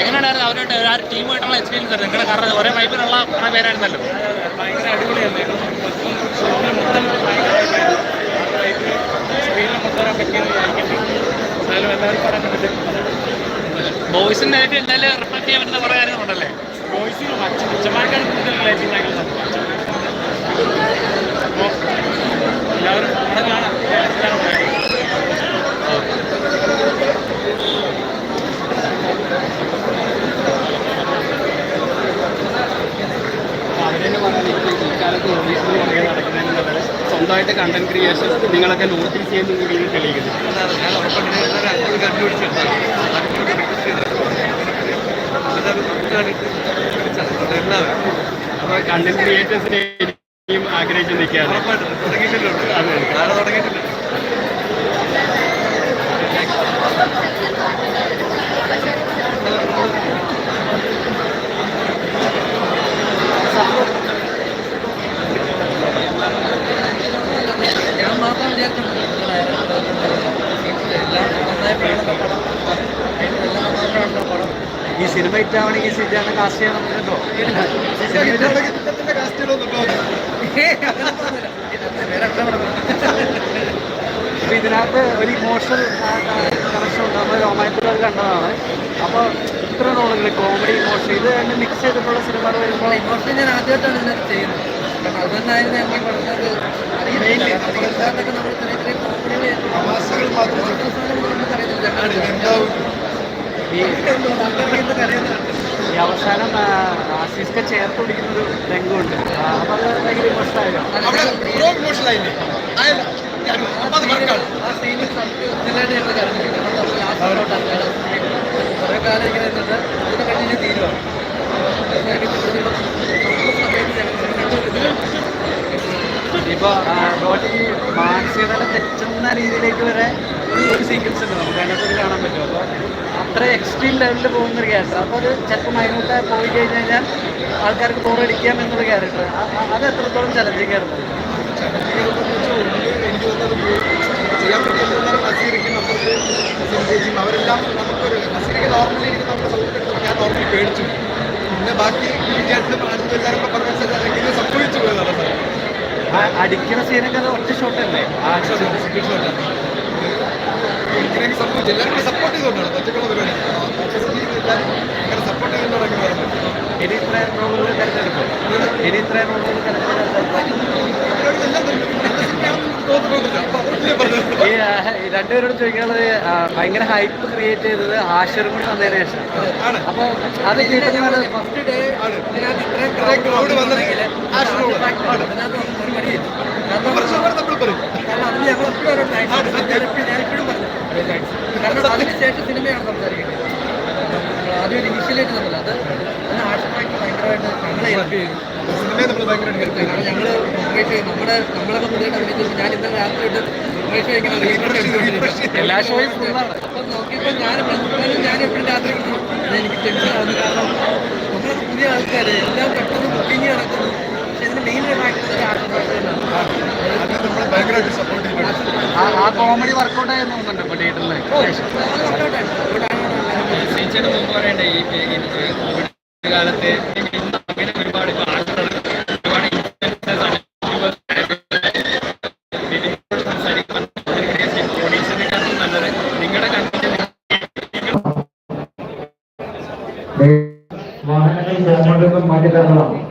എങ്ങനെയായിരുന്നു അവരുടെ ആ ടീമായിട്ടുള്ള എക്സ്പീരിയൻസ് നിങ്ങളുടെ കാരണം ഒരേ വൈബിലുള്ള കുറേ പേരായിരുന്നല്ലോ. ഭയങ്കര അടിപൊളിയായിരുന്നു ബോയ്സിന്റെ ആയിട്ട് എന്തായാലും റിഫ്ലക്ട് ചെയ്യാൻ പറ്റുന്ന കുറേ കാര്യങ്ങളുണ്ടല്ലേ ബോയ്സിനും അച്ഛന്മാർക്കാണ് കൂടുതൽ ലൈറ്റിംഗ് ആയിട്ടുള്ളത് എല്ലാവരും കാണാം എല്ലാവരും പറയാം അവരെന്നെ പറഞ്ഞത് ഈ കാലത്ത് ഓഫീസിൽ പുറകെ നടക്കുന്നതിന് നല്ലത് സ്വന്തമായിട്ട് കണ്ടന്റ് ക്രിയേഷൻ നിങ്ങളൊക്കെ നോട്ടീസ് ചെയ്യുന്ന കൂടി തെളിയിക്കുന്നു. കണ്ടന്റ് ക്രിയേറ്റേഴ്സിനെ ഇനിയും ആഗ്രഹിച്ചു നിൽക്കുകയാണ്. തുടങ്ങിയിട്ടുണ്ട് അതെ. നാളെ ഈ സിനിമ ഇട്ടാവണമെങ്കിൽ സിജാന്റെ കാസ്റ്റ് ചെയ്യണം കേട്ടോ ഇതിനകത്ത് ഒരു ഇമോഷണൽ കണക്ഷൻ ഉണ്ട്. നമ്മൾ റൊമാന്റിക് അത് കണ്ടതാണ്. അപ്പോൾ ഇത്ര റോളുകൾ കോമഡി ഇമോഷൻ ഇത് തന്നെ മിക്സ് ചെയ്തിട്ടുള്ള സിനിമകൾ വരുമ്പോൾ ഇമോഷൻ ഞാൻ ആദ്യമായിട്ടാണ് ഇതിനകത്ത് ചെയ്യുന്നത്. കാരണം അതുതന്നെയായിരുന്നു ഞങ്ങൾ പറഞ്ഞത് അവസാനം ആ, ആസിസ്ക ചേർത്ത് പിടിക്കുന്നൊരു രംഗമുണ്ട്. അപ്പോൾ അത് ഭയങ്കര കുറേ കാലം ഇങ്ങനെ നിന്നിട്ട് അതിനെ കഴിഞ്ഞ് തീരുവാണ് ഇപ്പോൾ റോട്ടി മാനസികതല തെറ്റുന്ന രീതിയിലേക്ക് വരെ ഒരു സീക്വൻസ് ഉണ്ട് നമുക്ക് അതിനകത്ത് കാണാൻ പറ്റും. അപ്പോൾ അത്ര എക്സ്ട്രീം ലെവലിൽ പോകുന്ന ഒരു ക്യാരക്ടർ അപ്പോൾ അത് ചിലപ്പോൾ മൈനൂട്ട് പോയി കഴിഞ്ഞ് കഴിഞ്ഞാൽ ആൾക്കാർക്ക് ബോറടിക്കാം എന്നുള്ള ക്യാരക്ടർ അത് എത്രത്തോളം ചലഞ്ചിങ് ആയിരുന്നു അവരെല്ലാം നമുക്കൊരു നസീറിക്ക് നോർമലി എനിക്ക് നമ്മുടെ സുഹൃത്തുക്കൾ ഞാൻ നോർമലി പേടിച്ചു പിന്നെ ബാക്കി ചേട്ടനും അടുത്ത എല്ലാവരും പറഞ്ഞ സംഭവിച്ചു പോയതാണ് അടിക്കുന്ന സീനൊക്കെ അത് ഒറ്റ ഷോട്ടല്ലേ ആ എനിക്ക് സംഭവിച്ചു എല്ലാവരും കൂടെ സപ്പോർട്ട് ചെയ്തുകൊണ്ടാണ്. ഒറ്റക്കുള്ള പരിപാടി. എല്ലാവരും അങ്ങനെ സപ്പോർട്ട് ചെയ്തുകൊണ്ടാണ് ഇനി ഇത്രയും റോളുകൾ തിരഞ്ഞെടുക്കും. ഇനി ഇത്രയും റോളുകൾ അപ്പൊ ഈ രണ്ടുപേരോട് ചോദിക്കാനുള്ളത് ഭയങ്കര ഹൈപ്പ് ക്രിയേറ്റ് ചെയ്തത് ആശ്വരം കൂടി വന്നതിന് ശേഷം ആണ്. അപ്പോൾ അത് ഫസ്റ്റ് ഡേ ഇത്രയും ഇത്രയും. അതിനകത്ത് നമ്മൾ പറയും. കാരണം അതിന് ഞങ്ങൾ എപ്പോഴും കാരണം അതിന് സിനിമയാണ് സംസാരിക്കുന്നത്. ആദ്യം ഇനീഷ്യലായിട്ട് നമ്മൾ അത് അതിന് ആശുപത്രിക്ക് ഭയങ്കരമായിട്ട് ഞങ്ങളെ ഹെൽപ്പ് ചെയ്തു. സിനിമയെ നമ്മൾ ഭയങ്കരമായിട്ട് ഹെൽപ്പ് ചെയ്തു. കാരണം ഞങ്ങൾ മുമ്പേഷ് നമ്മുടെ നമ്മളൊക്കെ പുതിയതായിട്ട് അഭിനയിച്ചപ്പോൾ ഞാൻ ഇന്നലെ രാത്രിയിട്ട് മുമ്പേഷ് ഇങ്ങനെ റീഫ്രഷ് എല്ലാ ഷോയും ഫുള്ളാണ് അപ്പം നോക്കിയപ്പോൾ ഞാൻ പ്രശ്നം ഞാൻ എപ്പോഴും രാത്രി എനിക്ക് ടെൻഷൻ ആവുന്നു കാരണം നമ്മളൊക്കെ പുതിയ ആൾക്കാർ എല്ലാം പെട്ടെന്ന് ബുക്കിംഗ് നടക്കുന്നു. പക്ഷെ ഇതിന് മെയിൻ ഫാക്ടർ ആശുപത്രി ഭയങ്കരമായിട്ട് ആ കോമഡി വർക്കൗട്ട് ആയിരുന്നു തോന്നുന്നുണ്ട്. തിയേറ്ററിൽ ചേച്ചിയുടെ മുമ്പ് പറയണ്ടേ. ഈ കോവിഡ് കാലത്ത് അങ്ങനെ ഒരുപാട് വാഹനങ്ങൾ കോമഡിൽ നിന്നും മാറ്റി തരണം